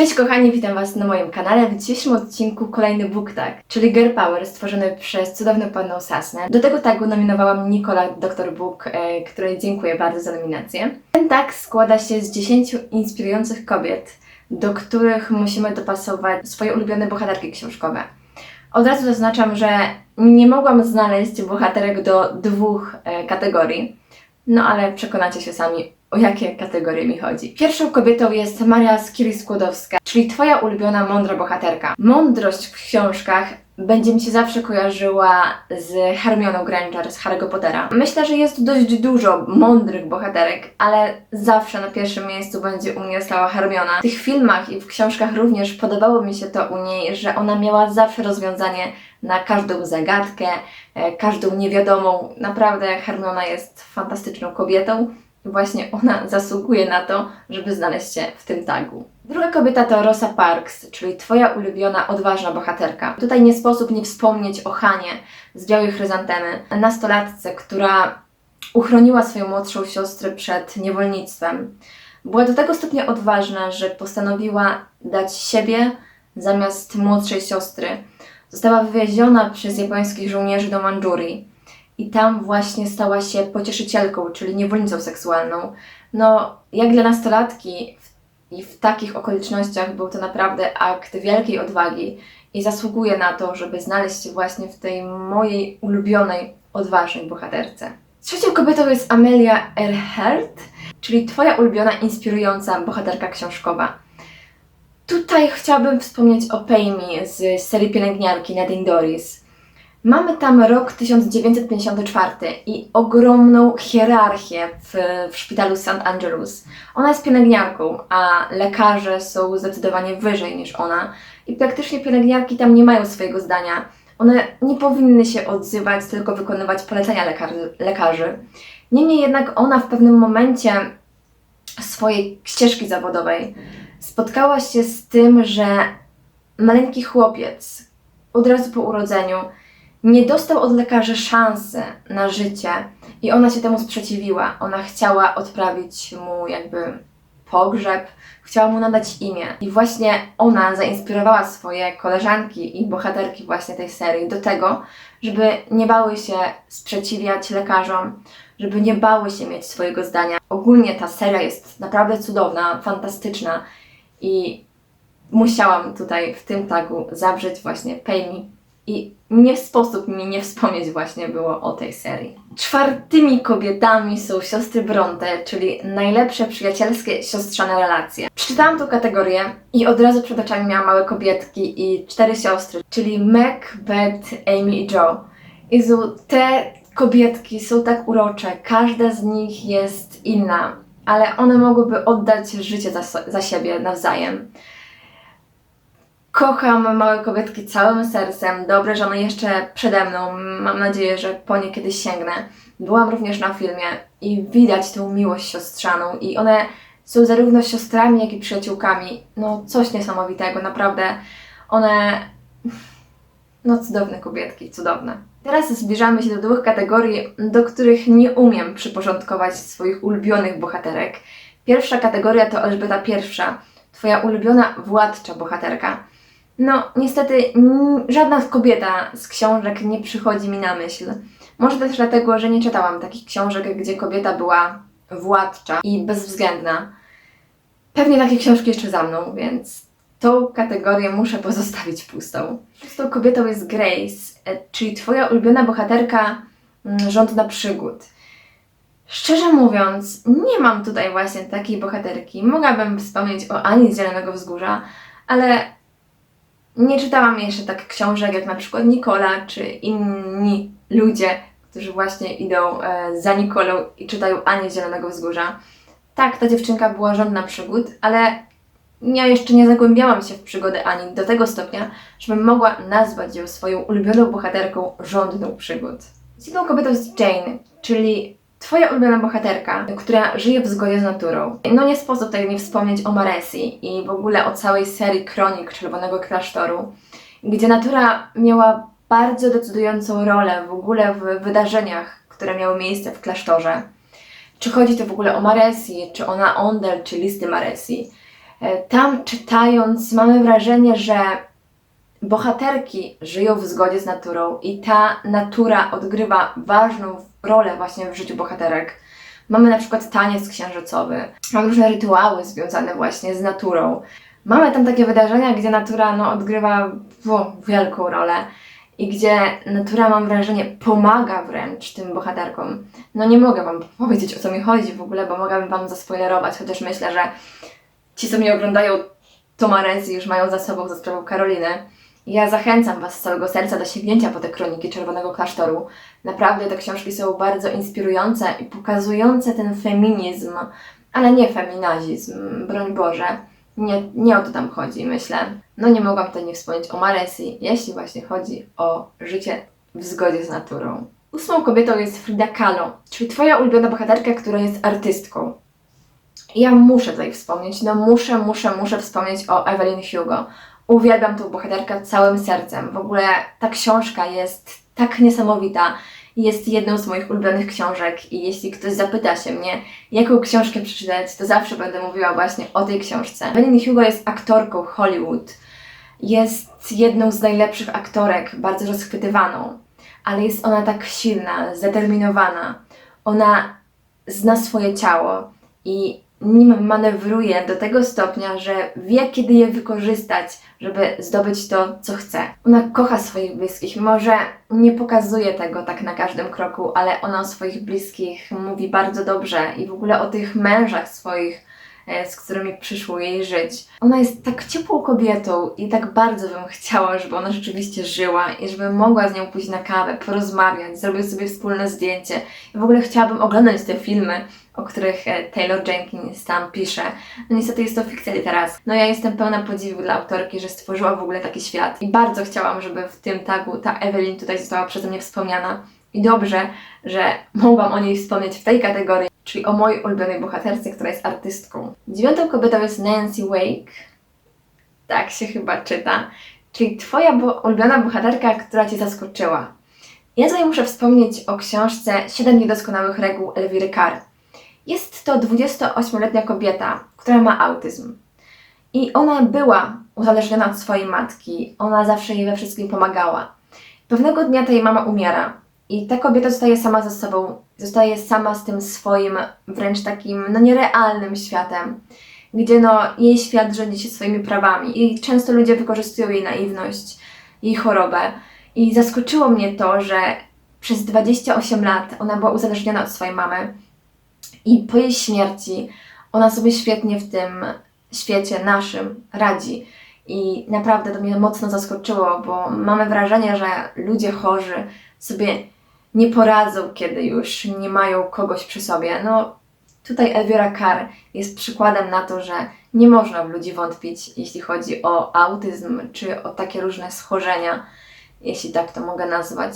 Cześć kochani, witam Was na moim kanale. W dzisiejszym odcinku kolejny book tag, czyli Girl Power stworzony przez cudowną panną Sasnę. Do tego tagu nominowałam Nikola Dr. Book, e, której dziękuję bardzo za nominację. Ten tag składa się z 10 inspirujących kobiet, do których musimy dopasować swoje ulubione bohaterki książkowe. Od razu zaznaczam, że nie mogłam znaleźć bohaterek do dwóch e, kategorii, no ale przekonacie się sami, o jakie kategorie mi chodzi. Pierwszą kobietą jest Maria Skiri-Skłodowska, czyli Twoja ulubiona mądra bohaterka. Mądrość w książkach będzie mi się zawsze kojarzyła z Hermioną Granger z Harry'ego Pottera. Myślę, że jest dość dużo mądrych bohaterek, ale zawsze na pierwszym miejscu będzie u mnie stała Hermiona. W tych filmach i w książkach również podobało mi się to u niej, że ona miała zawsze rozwiązanie na każdą zagadkę, e, każdą niewiadomą. Naprawdę Hermiona jest fantastyczną kobietą. Właśnie ona zasługuje na to, żeby znaleźć się w tym tagu. Druga kobieta to Rosa Parks, czyli Twoja ulubiona, odważna bohaterka. Tutaj nie sposób nie wspomnieć o Hanie z Białej Chryzantemy, nastolatce, która uchroniła swoją młodszą siostrę przed niewolnictwem. Była do tego stopnia odważna, że postanowiła dać siebie zamiast młodszej siostry. Została wywieziona przez japońskich żołnierzy do Mandżurii i tam właśnie stała się pocieszycielką, czyli niewolnicą seksualną. No, jak dla nastolatki i w takich okolicznościach był to naprawdę akt wielkiej odwagi i zasługuje na to, żeby znaleźć się właśnie w tej mojej ulubionej, odważnej bohaterce. Trzecią kobietą jest Amelia Earhart, czyli Twoja ulubiona, inspirująca bohaterka książkowa. Tutaj chciałabym wspomnieć o Paymi z serii pielęgniarki Nadine Doris. Mamy tam rok 1954 i ogromną hierarchię w, w szpitalu St. Angelus. Ona jest pielęgniarką, a lekarze są zdecydowanie wyżej niż ona i praktycznie pielęgniarki tam nie mają swojego zdania. One nie powinny się odzywać, tylko wykonywać polecenia lekarzy. lekarzy. Niemniej jednak ona w pewnym momencie swojej ścieżki zawodowej spotkała się z tym, że maleńki chłopiec od razu po urodzeniu nie dostał od lekarzy szansy na życie i ona się temu sprzeciwiła. Ona chciała odprawić mu jakby pogrzeb, chciała mu nadać imię. I właśnie ona zainspirowała swoje koleżanki i bohaterki właśnie tej serii do tego, żeby nie bały się sprzeciwiać lekarzom, żeby nie bały się mieć swojego zdania. Ogólnie ta seria jest naprawdę cudowna, fantastyczna i musiałam tutaj w tym tagu zawrzeć właśnie Pay i nie sposób mi nie wspomnieć właśnie było o tej serii. Czwartymi kobietami są siostry Bronte, czyli najlepsze przyjacielskie siostrzane relacje. Przeczytałam tą kategorię i od razu przed oczami miałam małe kobietki i cztery siostry, czyli Meg, Beth, Amy i Joe. Jezu, te kobietki są tak urocze, każda z nich jest inna, ale one mogłyby oddać życie za, za siebie nawzajem. Kocham małe kobietki całym sercem. Dobre, że one jeszcze przede mną. Mam nadzieję, że po nie kiedyś sięgnę. Byłam również na filmie i widać tą miłość siostrzaną i one są zarówno siostrami, jak i przyjaciółkami. No coś niesamowitego, naprawdę. One... No cudowne kobietki, cudowne. Teraz zbliżamy się do dwóch kategorii, do których nie umiem przyporządkować swoich ulubionych bohaterek. Pierwsza kategoria to Elżbieta I, Twoja ulubiona władcza bohaterka. No, niestety żadna kobieta z książek nie przychodzi mi na myśl. Może też dlatego, że nie czytałam takich książek, gdzie kobieta była władcza i bezwzględna. Pewnie takie książki jeszcze za mną, więc tą kategorię muszę pozostawić pustą. Tą kobietą jest Grace, e, czyli Twoja ulubiona bohaterka mm, żądna przygód. Szczerze mówiąc, nie mam tutaj właśnie takiej bohaterki. Mogłabym wspomnieć o Ani z Zielonego Wzgórza, ale nie czytałam jeszcze tak książek jak na przykład Nikola czy inni ludzie, którzy właśnie idą e, za Nikolą i czytają Anię z Zielonego Wzgórza. Tak, ta dziewczynka była żądna przygód, ale ja jeszcze nie zagłębiałam się w przygody Ani do tego stopnia, żebym mogła nazwać ją swoją ulubioną bohaterką żądną przygód. Drugą kobietą jest Jane, czyli Twoja ulubiona bohaterka, która żyje w zgodzie z naturą. No nie sposób tutaj nie wspomnieć o Maresi i w ogóle o całej serii kronik Czerwonego Klasztoru, gdzie natura miała bardzo decydującą rolę w ogóle w wydarzeniach, które miały miejsce w klasztorze. Czy chodzi to w ogóle o Maresi, czy o Naondel, czy listy Maresi. E, Tam czytając mamy wrażenie, że bohaterki żyją w zgodzie z naturą i ta natura odgrywa ważną rolę właśnie w życiu bohaterek. Mamy na przykład taniec księżycowy, mamy różne rytuały związane właśnie z naturą. Mamy tam takie wydarzenia, gdzie natura no, odgrywa wielką rolę i gdzie natura, mam wrażenie, pomaga wręcz tym bohaterkom. No nie mogę Wam powiedzieć, o co mi chodzi w ogóle, bo mogłabym Wam zaspoilerować, chociaż myślę, że ci, co mnie oglądają, Tomarenzy już mają za sobą za sprawą Karoliny. Ja zachęcam Was z całego serca do sięgnięcia po te kroniki Czerwonego Klasztoru. Naprawdę te książki są bardzo inspirujące i pokazujące ten feminizm, ale nie feminazizm, broń Boże. Nie, nie o to tam chodzi, myślę. No nie mogłam tutaj nie wspomnieć o Maresji, jeśli właśnie chodzi o życie w zgodzie z naturą. Ósmą kobietą jest Frida Kahlo, czyli Twoja ulubiona bohaterka, która jest artystką. Ja muszę tutaj wspomnieć, no muszę, muszę, muszę wspomnieć o Evelyn Hugo. Uwielbiam tą bohaterkę całym sercem. W ogóle ta książka jest tak niesamowita. Jest jedną z moich ulubionych książek i jeśli ktoś zapyta się mnie, jaką książkę przeczytać, to zawsze będę mówiła właśnie o tej książce. Evelyn Hugo jest aktorką Hollywood. Jest jedną z najlepszych aktorek, bardzo rozchwytywaną, ale jest ona tak silna, zdeterminowana. Ona zna swoje ciało i nim manewruje do tego stopnia, że wie, kiedy je wykorzystać, żeby zdobyć to, co chce. Ona kocha swoich bliskich, mimo że nie pokazuje tego tak na każdym kroku, ale ona o swoich bliskich mówi bardzo dobrze i w ogóle o tych mężach swoich, e, z którymi przyszło jej żyć. Ona jest tak ciepłą kobietą i tak bardzo bym chciała, żeby ona rzeczywiście żyła i żeby mogła z nią pójść na kawę, porozmawiać, zrobić sobie wspólne zdjęcie. I w ogóle chciałabym oglądać te filmy, o których e, Taylor Jenkins tam pisze. No niestety jest to fikcja literacka. No ja jestem pełna podziwu dla autorki, że stworzyła w ogóle taki świat. I bardzo chciałam, żeby w tym tagu ta Evelyn tutaj została przeze mnie wspomniana. I dobrze, że mogłam o niej wspomnieć w tej kategorii, czyli o mojej ulubionej bohaterce, która jest artystką. Dziewiątą kobietą jest Nancy Wake. Tak się chyba czyta. Czyli twoja bo- ulubiona bohaterka, która cię zaskoczyła. Ja tutaj muszę wspomnieć o książce Siedem niedoskonałych reguł Elwiry Carr. Jest to 28-letnia kobieta, która ma autyzm. I ona była uzależniona od swojej matki. Ona zawsze jej we wszystkim pomagała. Pewnego dnia ta jej mama umiera. I ta kobieta zostaje sama ze sobą. Zostaje sama z tym swoim, wręcz takim, no nierealnym światem. Gdzie no, jej świat rządzi się swoimi prawami. I często ludzie wykorzystują jej naiwność, jej chorobę. I zaskoczyło mnie to, że przez 28 lat ona była uzależniona od swojej mamy. I po jej śmierci ona sobie świetnie w tym świecie naszym radzi. I naprawdę to mnie mocno zaskoczyło, bo mamy wrażenie, że ludzie chorzy sobie nie poradzą, kiedy już nie mają kogoś przy sobie. No, tutaj Elvira Carr jest przykładem na to, że nie można w ludzi wątpić, jeśli chodzi o autyzm czy o takie różne schorzenia, jeśli tak to mogę nazwać.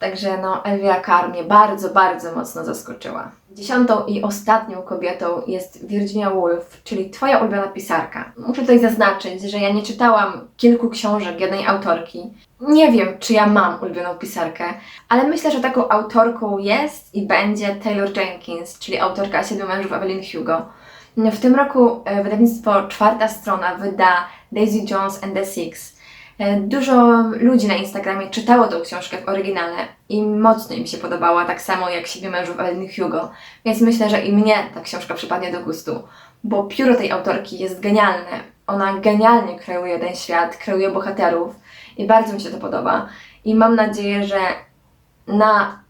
Także no, Elvira Carr mnie bardzo, bardzo mocno zaskoczyła. Dziesiątą i ostatnią kobietą jest Virginia Woolf, czyli Twoja ulubiona pisarka. Muszę tutaj zaznaczyć, że ja nie czytałam kilku książek jednej autorki. Nie wiem, czy ja mam ulubioną pisarkę, ale myślę, że taką autorką jest i będzie Taylor Jenkins, czyli autorka Siedmiu mężów Evelyn Hugo. W tym roku e, wydawnictwo Czwarta Strona wyda Daisy Jones and the Six. E, Dużo ludzi na Instagramie czytało tą książkę w oryginale i mocno im się podobała, tak samo jak Siedmiu mężów Evelyn Hugo. Więc myślę, że i mnie ta książka przypadnie do gustu, bo pióro tej autorki jest genialne. Ona genialnie kreuje ten świat, kreuje bohaterów i bardzo mi się to podoba. I mam nadzieję, że na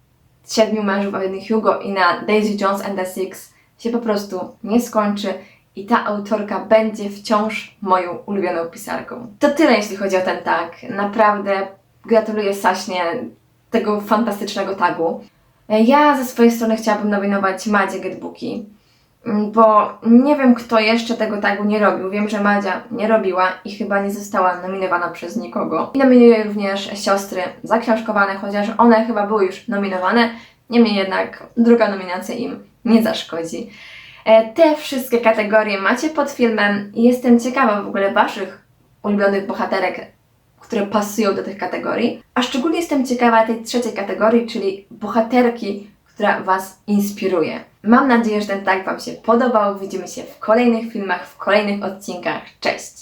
Siedmiu mężów Evelyn Hugo i na Daisy Jones and the Six się po prostu nie skończy i ta autorka będzie wciąż moją ulubioną pisarką. To tyle, jeśli chodzi o ten tag. Naprawdę gratuluję Saśnie tego fantastycznego tagu. Ja ze swojej strony chciałabym nominować Madzie Getbooki, mm, bo nie wiem, kto jeszcze tego tagu nie robił. Wiem, że Madzia nie robiła i chyba nie została nominowana przez nikogo. I nominuję również siostry zaksiążkowane, chociaż one chyba były już nominowane. Niemniej jednak druga nominacja im nie zaszkodzi. E, Te wszystkie kategorie macie pod filmem jestem ciekawa w ogóle Waszych ulubionych bohaterek, które pasują do tych kategorii. A szczególnie jestem ciekawa tej trzeciej kategorii, czyli bohaterki, która Was inspiruje. Mam nadzieję, że ten tag Wam się podobał. Widzimy się w kolejnych filmach, w kolejnych odcinkach. Cześć!